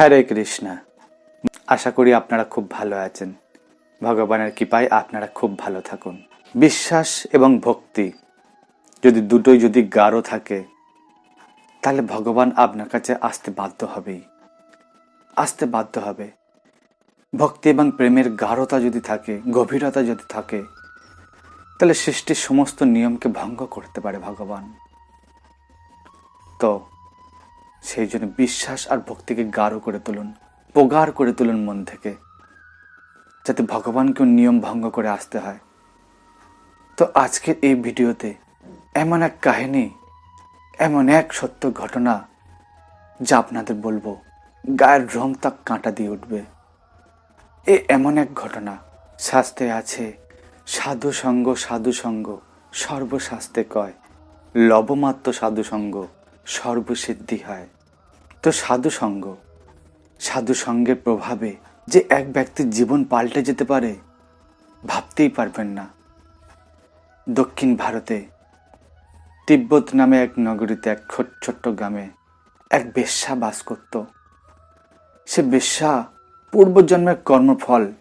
হরে কৃষ্ণা। আশা করি আপনারা খুব ভালো আছেন। ভগবানের কৃপায় আপনারা খুব ভালো থাকুন। বিশ্বাস এবং ভক্তি যদি দুটোই যদি গাঢ় থাকে, তাহলে ভগবান আপনার কাছে আসতে বাধ্য হবেই। আসতে বাধ্য হবে। ভক্তি এবং প্রেমের গাঢ়তা যদি থাকে, গভীরতা যদি থাকে, তাহলে সৃষ্টির সমস্ত নিয়মকে ভঙ্গ করতে পারে ভগবান। তো সেই জন্য বিশ্বাস আর ভক্তিকে গাঢ় করে তুলুন প্রগাঢ় করে তুলুন মন থেকে, যাতে ভগবানকেও নিয়ম ভঙ্গ করে আসতে হয়। তো আজকের এই ভিডিওতে এমন এক কাহিনী, এমন এক সত্য ঘটনা যা আপনাদের বলব, গায়ের রং তাক কাঁটা দিয়ে উঠবে। এ এমন এক ঘটনা শাস্তে আছে, সাধু সঙ্গ সাধু সঙ্গ সর্বশাস্তে কয়, লবমাত্র সাধু সঙ্গ। সর্বসিদ্ধি হয়। তো সাধু সঙ্গ সাধু সঙ্গের প্রভাবে যে এক ব্যক্তির জীবন পাল্টে যেতে পারে, ভাবতেই পারবেন না। দক্ষিণ ভারতে তিব্বত নামে এক নগরীতে এক ছোট- ছোট্ট গ্রামে এক বেশ্যা বাস করত। সে বেশ্যা পূর্বজন্মের কর্মফল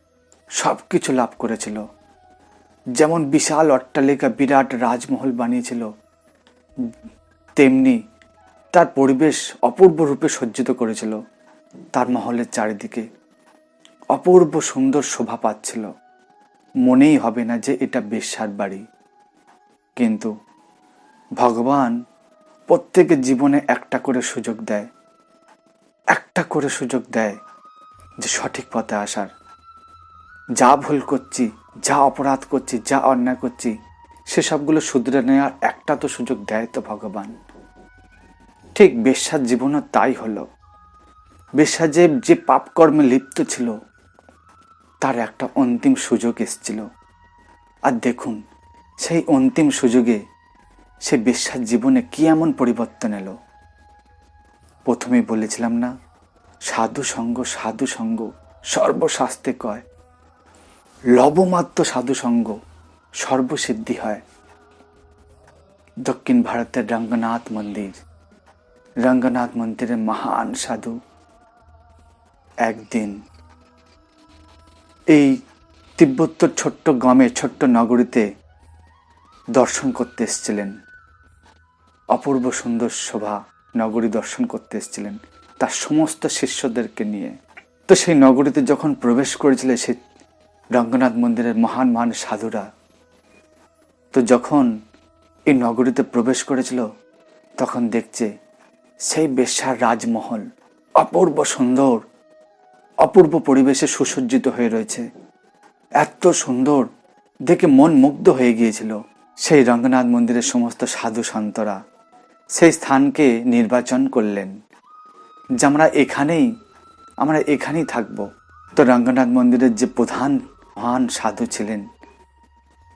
সব কিছু লাভ করেছিল। যেমন বিশাল অট্টালিকা বিরাট রাজমহল বানিয়েছিল, তেমনি তার পরিবেশ অপূর্ব রূপে সজ্জিত করেছিল। তার মহলের চারিদিকে অপূর্ব সুন্দর শোভা পাচ্ছিল। মনেই হবে না যে এটা বেশ্যার বাড়ি। কিন্তু ভগবান প্রত্যেকের জীবনে একটা করে সুযোগ দেয়। একটা করে সুযোগ দেয় যে সঠিক পথে আসার। যা ভুল করছি, যা অপরাধ করছি, যা অন্যায় করছি, সেসবগুলো শুধরে নেওয়ার একটা তো সুযোগ দেয় তো ভগবান। ঠিক বেশ্যার জীবনও তাই হলো। বেশ্যা যে যে পাপকর্মে লিপ্ত ছিল, তার একটা অন্তিম সুযোগ এসছিল। আর দেখুন, সেই অন্তিম সুযোগে সে বেশ্যার জীবনে কি এমন পরিবর্তন এলো? প্রথমেই বলেছিলাম না, সাধু সঙ্গ সাধু সঙ্গ, সর্বশাস্তে কয়, লবমাত্র সাধু সঙ্গ, সর্বসিদ্ধি হয়। দক্ষিণ ভারতের রঙ্গনাথ মন্দির। রঙ্গনাথ মন্দিরের মহান সাধু। একদিন এই তিব্বত্তর ছোট্ট গ্রামে, ছোট্ট নগরীতে দর্শন করতে এসেছিলেন। অপূর্ব সুন্দর শোভা নগরী দর্শন করতে এসেছিলেন তার সমস্ত শিষ্যদেরকে নিয়ে। তো সেই নগরীতে যখন প্রবেশ করেছিল সে রঙ্গনাথ মন্দিরের মহান মহান সাধুরা, তো যখন এই নগরীতে প্রবেশ করেছিল, তখন দেখছে সেই বেশ্যার রাজমহল অপূর্ব সুন্দর, অপূর্ব পরিবেশে সুসজ্জিত হয়ে রয়েছে। এত সুন্দর, দেখে মন মুগ্ধ হয়ে গিয়েছিল সেই রঙ্গনাথ মন্দিরের সমস্ত সাধু সন্তরা। সেই স্থানকে নির্বাচন করলেন। যে আমরা এখানেই আমরা এখানেই থাকব। তো রঙ্গনাথ মন্দিরের যে প্রধান, মহান সাধু ছিলেন,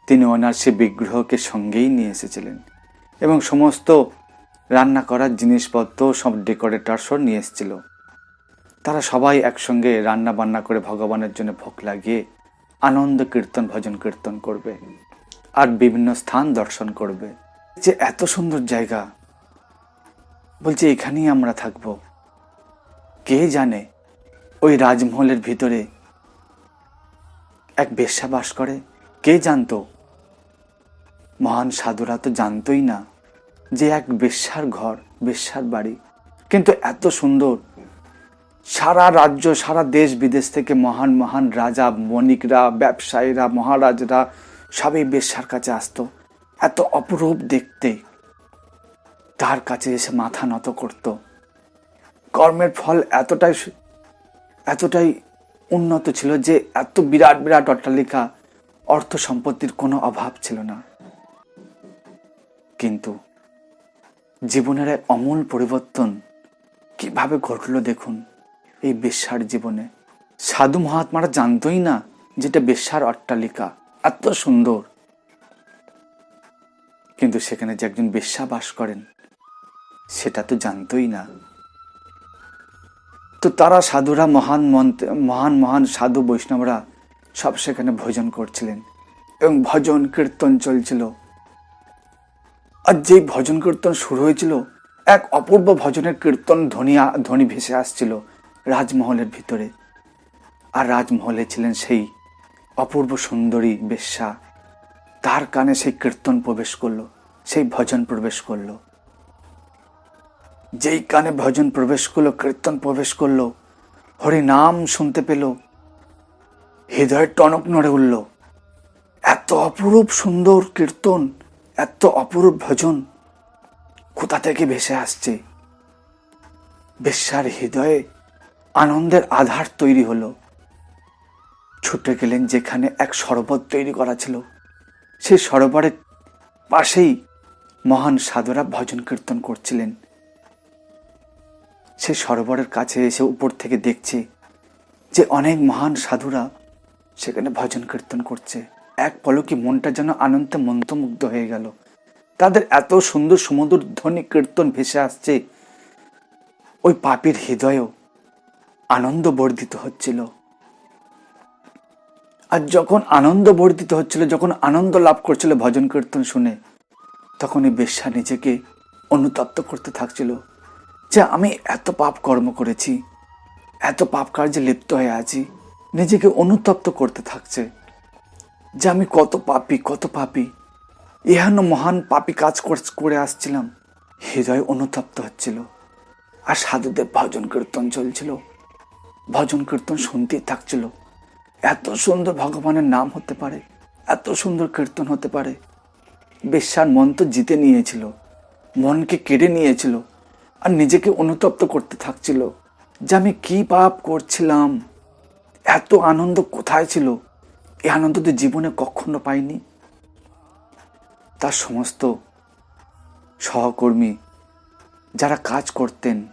তিনি ওনার সে বিগ্রহকে সঙ্গেই নিয়ে এসেছিলেন। এবং সমস্ত রান্না করার জিনিসপত্র সব ডেকোরেটরসও নিয়ে এসেছিল। তারা সবাই একসঙ্গে রান্না বান্না করে ভগবানের জন্য ভোগ লাগিয়ে আনন্দ কীর্তন, ভজন কীর্তন করবে আর বিভিন্ন স্থান দর্শন করবে। যে এত সুন্দর জায়গা। বলছে, এখানেই আমরা থাকব। কে জানে, ওই রাজমহলের ভিতরে এক বেশ্যা বাস করে। কে জানতো? মহান সাধুরা তো জানতোই না। যে এক বেশ্যার ঘর, বেশ্যার বাড়ি। কিন্তু এত সুন্দর। সারা রাজ্য, সারা দেশ বিদেশ থেকে মহান মহান রাজা, বণিকরা, ব্যবসায়ীরা, মহারাজরা সবই বেশ্যার কাছে আসতো। এত অপরূপ দেখতে। তার কাছে এসে মাথা নত করত। কর্মের ফল এতটাই এতটাই উন্নত ছিল যে এত বিরাট বিরাট অট্টালিকা অর্থ সম্পত্তির কোনো অভাব ছিল না। কিন্তু জীবনের এক অমূল পরিবর্তন কীভাবে ঘটলো দেখুন। এই বেশ্যার জীবনে। সাধু মহাত্মারা জানতোই না যেটা বেশ্যার অট্টালিকা। এত সুন্দর। কিন্তু সেখানে যে একজন বেশ্যা বাস করেন, সেটা তো জানতই না। তো তারা সাধুরা মহান মন্ত্র, মহান মহান সাধু বৈষ্ণবরা সব সেখানে ভোজন করছিলেন। এবং ভজন, কীর্তন চলছিল। আর যেই ভজন কীর্তন শুরু হয়েছিল, এক অপূর্ব ভজনের কীর্তন ধ্বনি ধ্বনি ভেসে আসছিল রাজমহলের ভিতরে। আর রাজমহলে ছিলেন সেই অপূর্ব সুন্দরী বেশ্যা। তার কানে সেই কীর্তন প্রবেশ করল, সেই ভজন প্রবেশ করল। যেই কানে ভজন প্রবেশ করল, কীর্তন প্রবেশ করল, হরি নাম শুনতে পেল হৃদয়ের টনক নড়ে উঠল। এত অপরূপ সুন্দর কীর্তন এত অপরূপ ভজন কোথা থেকে ভেসে আসছে? বেশ্যার হৃদয়ে আনন্দের আধার তৈরি হলো। ছুটে গেলেন যেখানে এক সরোবর তৈরি করা ছিল। সেই সরোবরের পাশেই মহান সাধুরা ভজন কীর্তন করছিলেন। সে সরোবরের কাছে এসে উপর থেকে দেখছে যে অনেক মহান সাধুরা সেখানে ভজন কীর্তন করছে। এক পলকে মনটা যেন আনন্দে মন্ত্রমুগ্ধ হয়ে গেল। তাদের এত সুন্দর সুমধুর ধ্বনি কীর্তন ভেসে আসছে। ওই পাপীর হৃদয়েও আনন্দ বর্ধিত হচ্ছিল। আর যখন আনন্দ বর্ধিত হচ্ছিল, যখন আনন্দ লাভ করছিল ভজন কীর্তন শুনে, তখন এই বেশ্যা নিজেকে অনুতপ্ত করতে থাকছিল যে আমি এত পাপ কর্ম করেছি, এত পাপ কার্যে লিপ্ত হয়ে আছি, নিজেকে অনুতপ্ত করতে থাকছে। যে আমি কত পাপি কত পাপি। এহেন মহান পাপি কাজ করে আসছিলাম। হৃদয় অনুতপ্ত হচ্ছিল। আর সাধুদের ভজন কীর্তন চলছিল। ভজন কীর্তন শুনতেই থাকছিল। এত সুন্দর ভগবানের নাম হতে পারে, এত সুন্দর কীর্তন হতে পারে। বেশ্যার মন তো জিতে নিয়েছিল। মনকে কেড়ে নিয়েছিল। আর নিজেকে অনুতপ্ত করতে থাকছিল। যে আমি কি পাপ করছিলাম, এত আনন্দ কোথায় ছিল? এই আনন্দ তো জীবনে কখনো পাইনি। তার সমস্ত সহকর্মী যারা কাজ করতেন,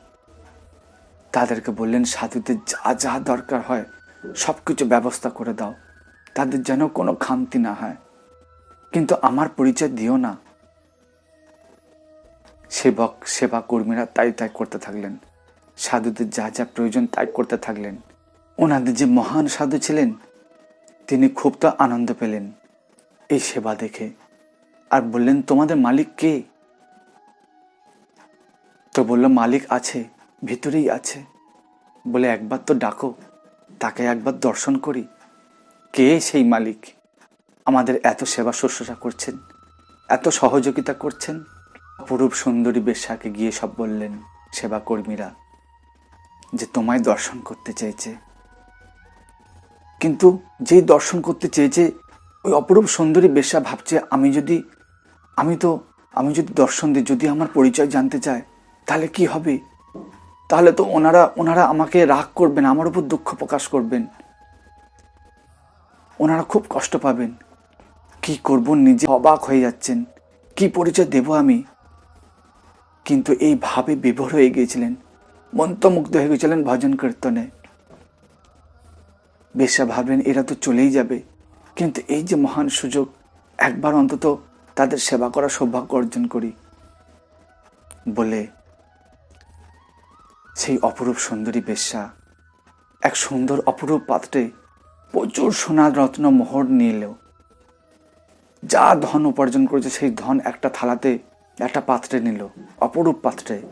তাদেরকে বললেন, সাধুদের যা যা দরকার হয় সব কিছু ব্যবস্থা করে দাও। তাদের যেন কোনো খামতি না হয়। কিন্তু আমার পরিচয় দিও না। সেবক সেবা কর্মীরা তাই তাই করতে থাকলেন। সাধুদের যা যা প্রয়োজন তাই করতে থাকলেন। ওনাদের যে মহান সাধু ছিলেন তিনি খুব তো আনন্দ পেলেন এই সেবা দেখে। আর বললেন, তোমাদের মালিক কে? তো বলল, মালিক আছে, ভিতরেই আছে। বলে, একবার তো ডাকো, তাকে একবার দর্শন করি। কে সেই মালিক? আমাদের এত সেবা শুশ্রূষা করছেন, এত সহযোগিতা করছেন। অপরূপ সুন্দরী বেশ্যাকে গিয়ে সব বললেন সেবা কর্মীরা যে তোমায় দর্শন করতে চেয়েছে। কিন্তু যেই দর্শন করতে চেয়েছে, ওই অপরূপ সুন্দরী বেশ্যা ভাবছে, আমি যদি, আমি তো, আমি যদি দর্শন দিই, যদি আমার পরিচয় জানতে চায়, তাহলে কি হবে? তাহলে তো ওনারা ওনারা আমাকে রাগ করবেন, আমার উপর দুঃখ প্রকাশ করবেন। ওনারা খুব কষ্ট পাবেন। কি করব? নিজে অবাক হয়ে যাচ্ছেন। কি পরিচয় দেব আমি? কিন্তু এই ভাবে বিভোর হয়ে গিয়েছিলেন। মন্ত্রমুগ্ধ হয়ে গেছিলেন ভজন কীর্তনে। বেশা ভাবলেন, এরা তো চলেই যাবে। কিন্তু এই যে মহান সুযোগ, একবার অন্তত তাদের সেবা করা সৌভাগ্য অর্জন করি। বলে সেই অপরূপ সুন্দরী বেশ্যা এক সুন্দর অপরূপ পাত্রে প্রচুর সোনার রত্ন মোহর নিয়ে এলো। যা ধন উপার্জন করেছে, সেই ধন একটা থালাতে একটা পাত্রে নিল, অপরূপ পাত্রে।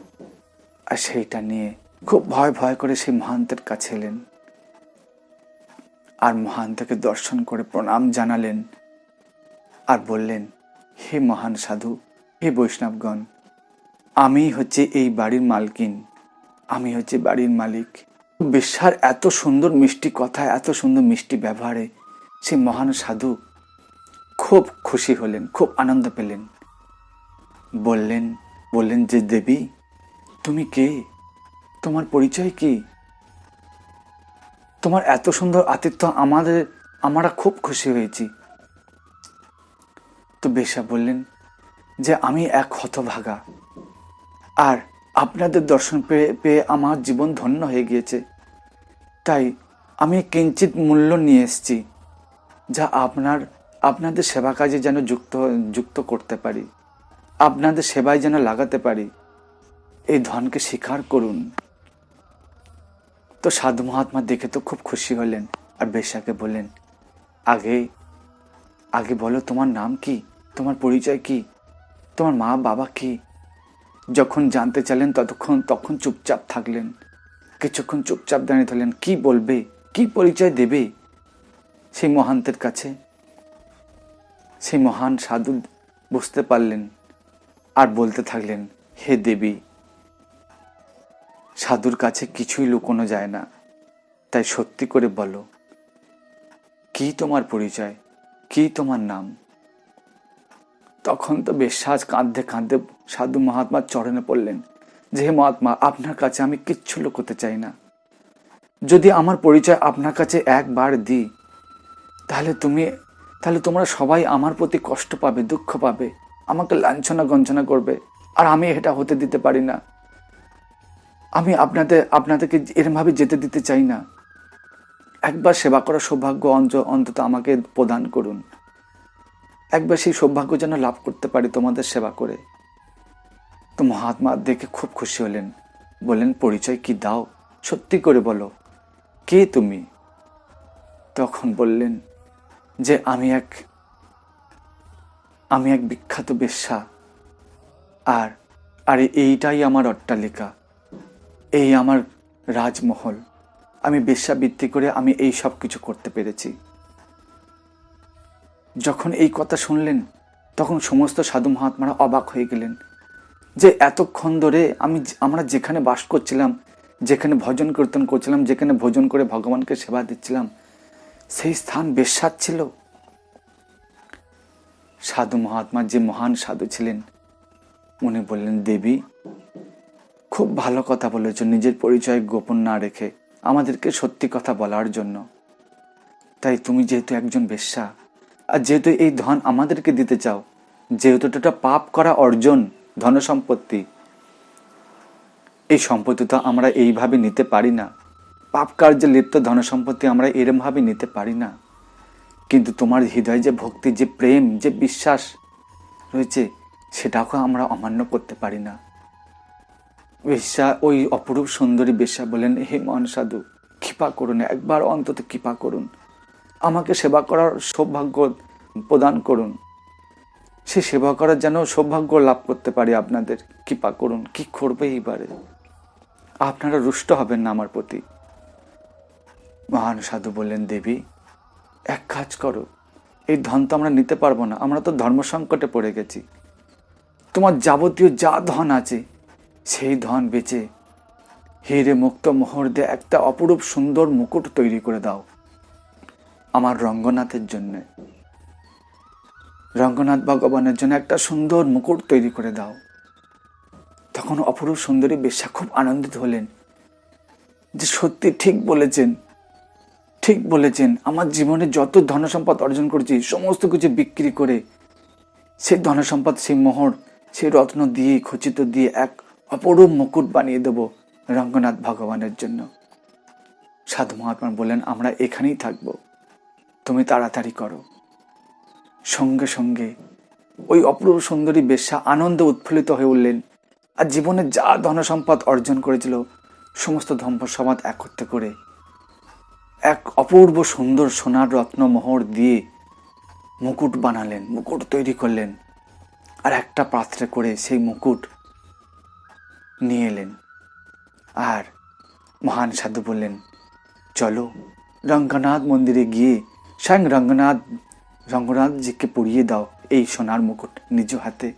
আর সেইটা নিয়ে খুব ভয় ভয় করে সেই মহান্তের কাছে এলেন। আর মহান তাকে দর্শন করে প্রণাম জানালেন আর বললেন, হে মহান সাধু, হে বৈষ্ণবগণ, আমি হচ্ছে এই বাড়ির মালকিন। আমি হচ্ছে বাড়ির মালিক। বিশ্বার এত সুন্দর মিষ্টি কথা, এত সুন্দর মিষ্টি ব্যবহারে সে মহান সাধু খুব খুশি হলেন, খুব আনন্দ পেলেন। বললেন বললেন যে, দেবী, তুমি কে? তোমার পরিচয় কি? তোমার এত সুন্দর আতিথ্য আমাদের, আমরা খুব খুশি হয়েছি। তো বেশা বললেন যে আমি এক হতভাগা। আর আপনাদের দর্শন পেয়ে পেয়ে আমার জীবন ধন্য হয়ে গিয়েছে। তাই আমি কিঞ্চিত মূল্য নিয়ে এসেছি, যা আপনার, আপনাদের সেবা কাজে যেন যুক্ত যুক্ত করতে পারি। আপনাদের সেবায় যেন লাগাতে পারি। এই ধনকে স্বীকার করুন। তো সাধু মহাত্মা দেখে তো খুব খুশি হলেন আর বেশাকে বললেন, আগে আগে বলো তোমার নাম কি? তোমার পরিচয় কি? তোমার মা বাবা কি? যখন জানতে চাইলেন ততক্ষণ, তখন চুপচাপ থাকলেন। কিছুক্ষণ চুপচাপ দাঁড়িয়ে থাকলেন, কি বলবে? কি পরিচয় দেবে? সেই মহান্তের কাছে, সেই মহান সাধু বুঝতে পারলেন আর বলতে থাকলেন, হে দেবী সাধুর কাছে কিছুই লুকোনো যায় না। তাই সত্যি করে বলো, কি তোমার পরিচয়? কি তোমার নাম? তখন তো বিশ্বাস কাঁদতে কাঁদতে সাধু মহাত্মার চরণে পড়লেন যে, হে মহাত্মা, আপনার কাছে আমি কিচ্ছু লুকোতে চাই না। যদি আমার পরিচয় আপনার কাছে একবার দিই, তাহলে তুমি, তাহলে তোমরা সবাই আমার প্রতি কষ্ট পাবে, দুঃখ পাবে, আমাকে লাঞ্ছনা গঞ্ছনা করবে, আর আমি এটা হতে দিতে পারি না। আমি আপনাদের, আপনাদেরকে এরমভাবে যেতে দিতে চাই না। একবার সেবা করার সৌভাগ্য অঞ্চ- অন্তত আমাকে প্রদান করুন। একবার সেই সৌভাগ্য যেন লাভ করতে পারি তোমাদের সেবা করে। তো মহাত্মা দেখে খুব খুশি হলেন। বললেন, পরিচয় কি দাও? সত্যি করে বলো, কে তুমি? তখন বললেন যে, আমি এক আমি এক বিখ্যাত বেশ্যা। আর আর এইটাই আমার অট্টালিকা। এই আমার রাজমহল। আমি বেশ্যাবৃত্তি করে আমি এই সব কিছু করতে পেরেছি। যখন এই কথা শুনলেন, তখন সমস্ত সাধু মহাত্মারা অবাক হয়ে গেলেন যে এতক্ষণ ধরে আমি আমরা যেখানে বাস করছিলাম, যেখানে ভজন কীর্তন করছিলাম, যেখানে ভোজন করে ভগবানকে সেবা দিচ্ছিলাম, সেই স্থান বেশ্বাদ ছিল। সাধু মহাত্মা যে মহান সাধু ছিলেন, উনি বললেন, দেবী খুব ভালো কথা বলেছ নিজের পরিচয় গোপন না রেখে আমাদেরকে সত্যি কথা বলার জন্য। তাই তুমি যেহেতু একজন বেশ্যা, আর যেহেতু এই ধন আমাদেরকে দিতে চাও, যেহেতু এটা পাপ করা অর্জন ধন সম্পত্তি এই সম্পত্তি তো আমরা এইভাবে নিতে পারি না। পাপ কার্যে লিপ্ত ধন সম্পত্তি আমরা এরমভাবে নিতে পারি না। কিন্তু তোমার হৃদয়ে যে ভক্তি, যে প্রেম, যে বিশ্বাস রয়েছে সেটাকে আমরা অমান্য করতে পারি না। বেশ্যা ওই অপরূপ সুন্দরী বেশ্যা বলেন, হে মহান সাধু, কৃপা করুন, একবার অন্তত কৃপা করুন। আমাকে সেবা করার সৌভাগ্য প্রদান করুন। সে সেবা করার যেন সৌভাগ্য লাভ করতে পারি আপনাদের, কৃপা করুন, কি করবে এইবারে? আপনারা রুষ্ট হবেন না আমার প্রতি। মহান সাধু বললেন, দেবী, এক কাজ করো, এই ধন তো আমরা নিতে পারব না, আমরা তো ধর্ম সংকটে পড়ে গেছি। তোমার যাবতীয় যা ধন আছে সেই ধন বেচে হিরে মুক্ত মোহর দিয়ে একটা অপরূপ সুন্দর মুকুট তৈরি করে দাও আমার রঙ্গনাথের জন্য। রঙ্গনাথ ভগবানের জন্য একটা সুন্দর মুকুট তৈরি করে দাও। তখন অপরূপ সুন্দরী বেশ্যা খুব আনন্দিত হলেন। যে সত্যি ঠিক বলেছেন ঠিক বলেছেন, আমার জীবনে যত ধনসম্পদ অর্জন করেছি, সমস্ত কিছু বিক্রি করে, সেই ধনসম্পদ, সেই মোহর, সেই রত্ন দিয়ে খচিত দিয়ে এক অপরূপ মুকুট বানিয়ে দেব রঙ্গনাথ ভগবানের জন্য। সাধু মহাত্মা বললেন, আমরা এখানেই থাকব। তুমি তাড়াতাড়ি করো। সঙ্গে সঙ্গে ওই অপূর্ব সুন্দরী বেশ্যা আনন্দ উৎফুল্লিত হয়ে উঠলেন আর জীবনে যা ধনসম্পদ অর্জন করেছিল, সমস্ত ধম্পসমাদ একত্রে করে এক অপূর্ব সুন্দর সোনার রত্ন মোহর দিয়ে মুকুট বানালেন, মুকুট তৈরি করলেন। আর একটা পাত্রে করে সেই মুকুট নিয়ে এলেন। আর মহান সাধু বললেন, চলো রঙ্গনাথ মন্দিরে গিয়ে স্বয়ং রঙ্গনাথ, রঙ্গনাথজিকে পরিয়ে দাও এই সোনার মুকুট নিজ হাতে।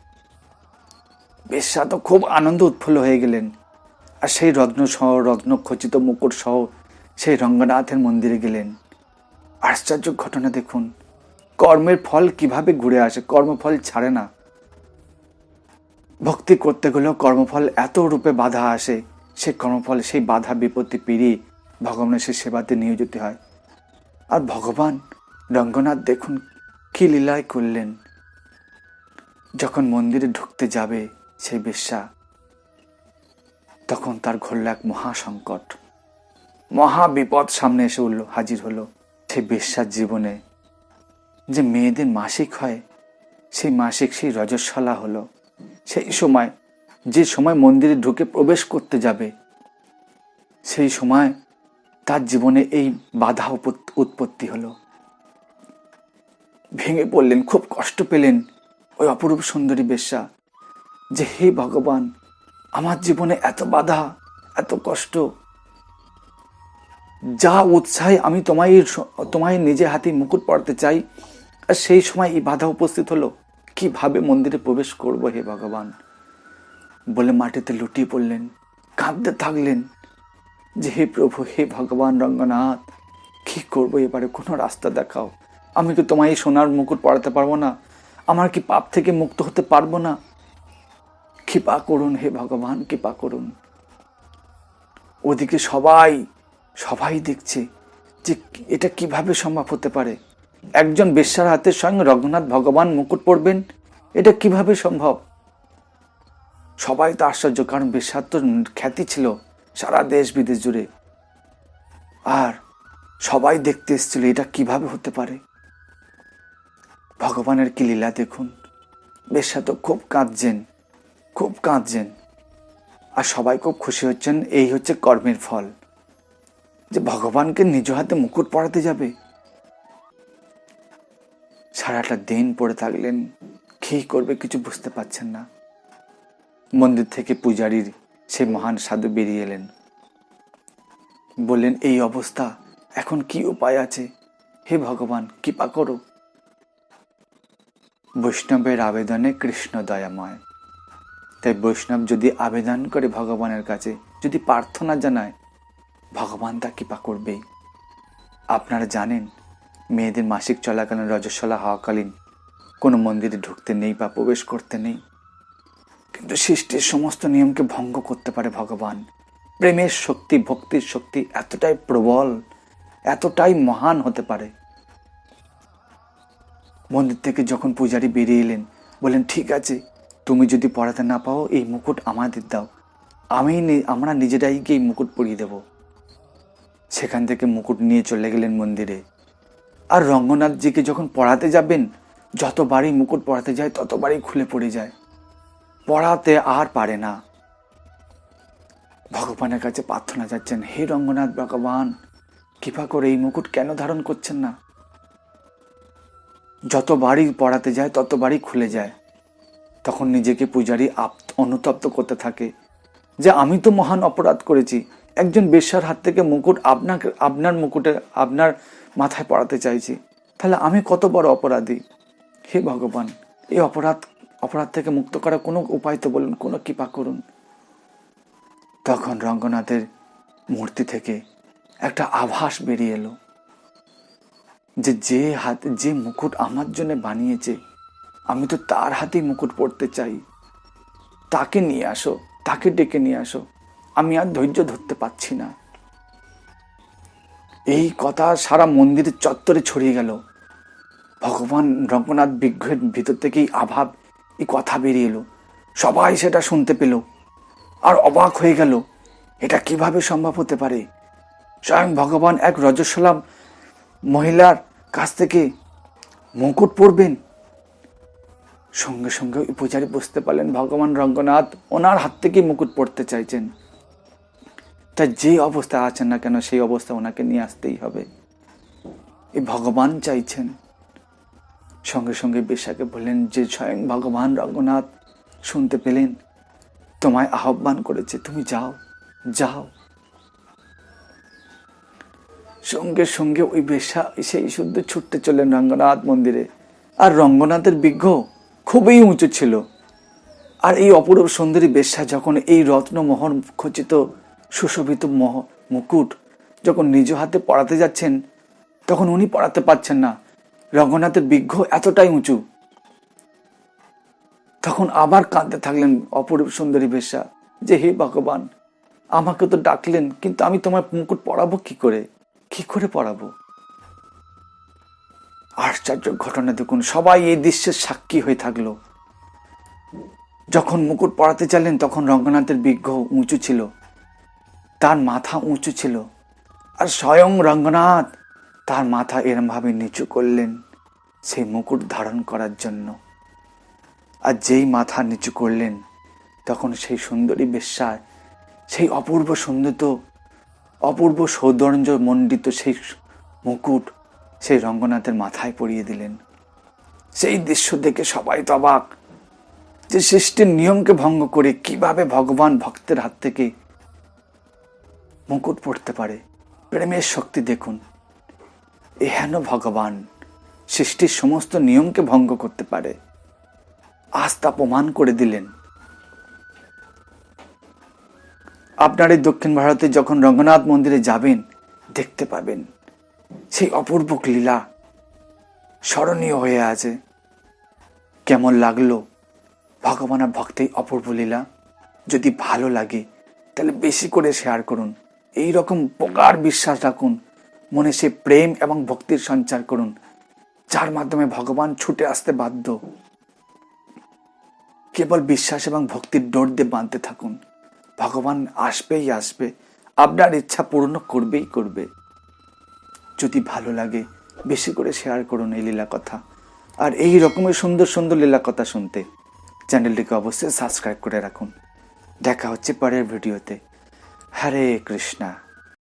বেশ্যা তো খুব আনন্দ উৎফুল্ল হয়ে গেলেন। আর সেই রত্ন সহ, রত্ন খচিত মুকুট সহ সেই রঙ্গনাথের মন্দিরে গেলেন। আশ্চর্য ঘটনা দেখুন, কর্মের ফল কীভাবে ঘুরে আসে, কর্মফল ছাড়ে না। ভক্তি করতে গেলেও কর্মফল এত রূপে বাধা আসে সে কর্মফল, সেই বাধা বিপত্তি পেরিয়ে ভগবানের সেই সেবাতে নিয়োজিত হয়। আর ভগবান রঙ্গনাথ দেখুন কি লীলায় করলেন। যখন মন্দিরে ঢুকতে যাবে সেই বেশ্যা, তখন তার ঘটল এক মহাসংকট। মহা বিপদ সামনে এসে উঠল, হাজির হলো সেই বেশ্যার জীবনে। যে মেয়েদের মাসিক হয়, সেই মাসিক সেই রজস্বলা হলো। সেই সময়, যে সময় মন্দিরে ঢুকে প্রবেশ করতে যাবে, সেই সময় তার জীবনে এই বাধা উৎপত্তি হলো। ভেঙে পড়লেন, খুব কষ্ট পেলেন ওই অপরূপ সুন্দরী বেশ্যা যে, হে ভগবান, আমার জীবনে এত বাধা, এত কষ্ট। যা উৎসাহে আমি তোমায় তোমায় নিজে হাতে মুকুট পড়তে চাই, আর সেই সময় এই বাধা উপস্থিত হলো। কীভাবে মন্দিরে প্রবেশ করব হে ভগবান? বলে মাটিতে লুটিয়ে পড়লেন, কাঁদতে থাকলেন। যে হে প্রভু, হে ভগবান রঙ্গনাথ, কি করব এবারে? কোনো রাস্তা দেখাও। আমি কি তোমায় এই সোনার মুকুট পড়াতে পারব না? আমার কি পাপ থেকে মুক্ত হতে পারব না? কৃপা করুন হে ভগবান, কৃপা করুন। ওদিকে সবাই সবাই দেখছে যে এটা কীভাবে সম্ভব হতে পারে। একজন বেশ্যার হাতে স্বয়ং রঘুনাথ ভগবান মুকুট পরবেন, এটা কীভাবে সম্ভব? সবাই তো আশ্চর্য, কারণ বেশ্যার তো খ্যাতি ছিল সারা দেশ বিদেশ জুড়ে। আর সবাই দেখতে এসেছিল এটা কীভাবে হতে পারে। ভগবানের কি লীলা দেখুন। বেশ্যা তো খুব কাঁদছেন খুব কাঁদছেন। আর সবাই খুব খুশি হচ্ছেন, এই হচ্ছে কর্মের ফল। যে ভগবানকে নিজ হাতে মুকুট পড়াতে যাবে সারাটা দিন পড়ে থাকলেন, কি করবে কিছু বুঝতে পারছেন না। মন্দির থেকে পূজারীর সেই মহান সাধু বেরিয়ে এলেন। বললেন, এই অবস্থা, এখন কি উপায় আছে? হে ভগবান, কৃপা করো। বৈষ্ণবের আবেদনে কৃষ্ণ দয়াময়। তাই বৈষ্ণব যদি আবেদন করে ভগবানের কাছে, যদি প্রার্থনা জানায়, ভগবান তা কৃপা করবেই। আপনারা জানেন মেয়েদের মাসিক চলাকালীন রজস্বলা হওয়াকালীন কোনো মন্দিরে ঢুকতে নেই বা প্রবেশ করতে নেই। কিন্তু সৃষ্টির সমস্ত নিয়মকে ভঙ্গ করতে পারে ভগবান। প্রেমের শক্তি, ভক্তির শক্তি এতটাই প্রবল, এতটাই মহান হতে পারে। মন্দির থেকে যখন পূজারি বেরিয়ে এলেন, বললেন, ঠিক আছে, তুমি যদি পড়াতে না পাও, এই মুকুট আমাদের দাও। আমি আমরা নিজেরাই গিয়ে মুকুট পরিয়ে দেব। সেখান থেকে মুকুট নিয়ে চলে গেলেন মন্দিরে। আর রঙ্গনাথজিকে যখন পড়াতে যাবেন, যতবারই মুকুট পড়াতে যায়, ততবারই খুলে পড়ে যায়। পড়াতে আর পারে না। ভগবানের কাছে প্রার্থনা যাচ্ছেন, হে রঙ্গনাথ ভগবান, কৃপা করে এই মুকুট কেন ধারণ করছেন না? যতবারই পড়াতে যায়, ততবারই খুলে যায়। তখন নিজেকে পূজারি আপ অনুতপ্ত করতে থাকে যে, আমি তো মহান অপরাধ করেছি। একজন বেশ্যার হাত থেকে মুকুট আপনাকে, আপনার মুকুটে, আপনার মাথায় পড়াতে চাইছি। তাহলে আমি কত বড় অপরাধী? হে ভগবান এই অপরাধ অপরাধ থেকে মুক্ত করার কোনো উপায় তো বলুন, কোনো কৃপা করুন। তখন রঙ্গনাথের মূর্তি থেকে একটা আভাস বেরিয়ে এলো যে যে হাত, যে মুকুট আমার জন্য বানিয়েছে, আমি তো তার হাতেই মুকুট পড়তে চাই। তাকে নিয়ে আসো, তাকে ডেকে নিয়ে আসো, আমি আর ধৈর্য ধরতে পারছি না। এই কথা সারা মন্দিরের চত্বরে ছড়িয়ে গেল। ভগবান রঙ্গনাথ বিগ্রহের ভিতর থেকেই আভাব এই কথা বেরিয়ে এলো। সবাই সেটা শুনতে পেল আর অবাক হয়ে গেল, এটা কীভাবে সম্ভব হতে পারে? স্বয়ং ভগবান এক রজস্বলাম মহিলার কাছ থেকে মুকুট পরবেন। সঙ্গে সঙ্গে পূজারি বুঝতে পারলেন ভগবান রঙ্গনাথ ওনার হাত থেকেই মুকুট পড়তে চাইছেন। তা যে অবস্থা আছেন না কেন, সেই অবস্থা ওনাকে নিয়ে আসতেই হবে। এই ভগবান চাইছেন। সঙ্গে সঙ্গে বেশাকে বললেন, যে স্বয়ং ভগবান রঙ্গনাথ, শুনতে পেলেন, তোমায় আহ্বান করেছে, তুমি যাও যাও। সঙ্গে সঙ্গে ওই বেশা সেই শুদ্ধ ছুটতে চললেন রঙ্গনাথ মন্দিরে। আর রঙ্গনাথের বিঘ্ন খুবই উঁচু ছিল। আর এই অপরূপ সুন্দরী বেশ্যা যখন এই রত্নমোহন খচিত সুশোভিত মহ, মুকুট যখন নিজ হাতে পড়াতে যাচ্ছেন, তখন উনি পড়াতে পারছেন না। রঙ্গনাথের বিঘ্ন এতটাই উঁচু। তখন আবার কাঁদতে থাকলেন অপরূপ সুন্দরী বেশ্যা যে, হে ভগবান, আমাকে তো ডাকলেন, কিন্তু আমি তোমার মুকুট পড়াবো কি করে? কি করে পড়াবো আশ্চর্য ঘটনা দেখুন, সবাই এই দৃশ্যের সাক্ষী হয়ে থাকল। যখন মুকুট পড়াতে চাইলেন, তখন রঙ্গনাথের বিঘ্ন উঁচু ছিল। তার মাথা উঁচু ছিল আর স্বয়ং রঙ্গনাথ তার মাথা এরমভাবে নিচু করলেন সেই মুকুট ধারণ করার জন্য। আর যেই মাথা নিচু করলেন, তখন সেই সুন্দরী বেশ্যায় সেই অপূর্ব সুন্দর, অপূর্ব সৌন্দর্য মণ্ডিত সেই মুকুট সেই রঙ্গনাথের মাথায় পরিয়ে দিলেন। সেই দৃশ্য দেখে সবাই তো অবাক যে সৃষ্টির নিয়মকে ভঙ্গ করে কীভাবে ভগবান ভক্তের হাত থেকে মুকুট পড়তে পারে। প্রেমের শক্তি দেখুন। এহেন ভগবান সৃষ্টির সমস্ত নিয়মকে ভঙ্গ করতে পারে। আজ তা প্রমাণ করে দিলেন। আপনার এই দক্ষিণ ভারতে যখন রঙ্গনাথ মন্দিরে যাবেন, দেখতে পাবেন। সেই অপূর্ব লীলা স্মরণীয় হয়ে আছে। কেমন লাগল ভগবানের ভক্তেই অপূর্ব লীলা? যদি ভালো লাগে, তাহলে বেশি করে শেয়ার করুন। এই রকম প্রগাঢ় বিশ্বাস রাখুন, মনে সে প্রেম এবং ভক্তির সঞ্চার করুন, যার মাধ্যমে ভগবান ছুটে আসতে বাধ্য। কেবল বিশ্বাস এবং ভক্তির ডোর দিয়ে বাঁধতে থাকুন। ভগবান আসবেই আসবে, আপনার ইচ্ছা পূর্ণ করবেই করবে। যদি ভালো লাগে, বেশি করে শেয়ার করুন এই লীলা কথা। আর এই রকমের সুন্দর সুন্দর লীলা কথা শুনতে। চ্যানেলটিকে অবশ্যই সাবস্ক্রাইব করে রাখুন। দেখা হচ্ছে পরের ভিডিওতে হরে কৃষ্ণা।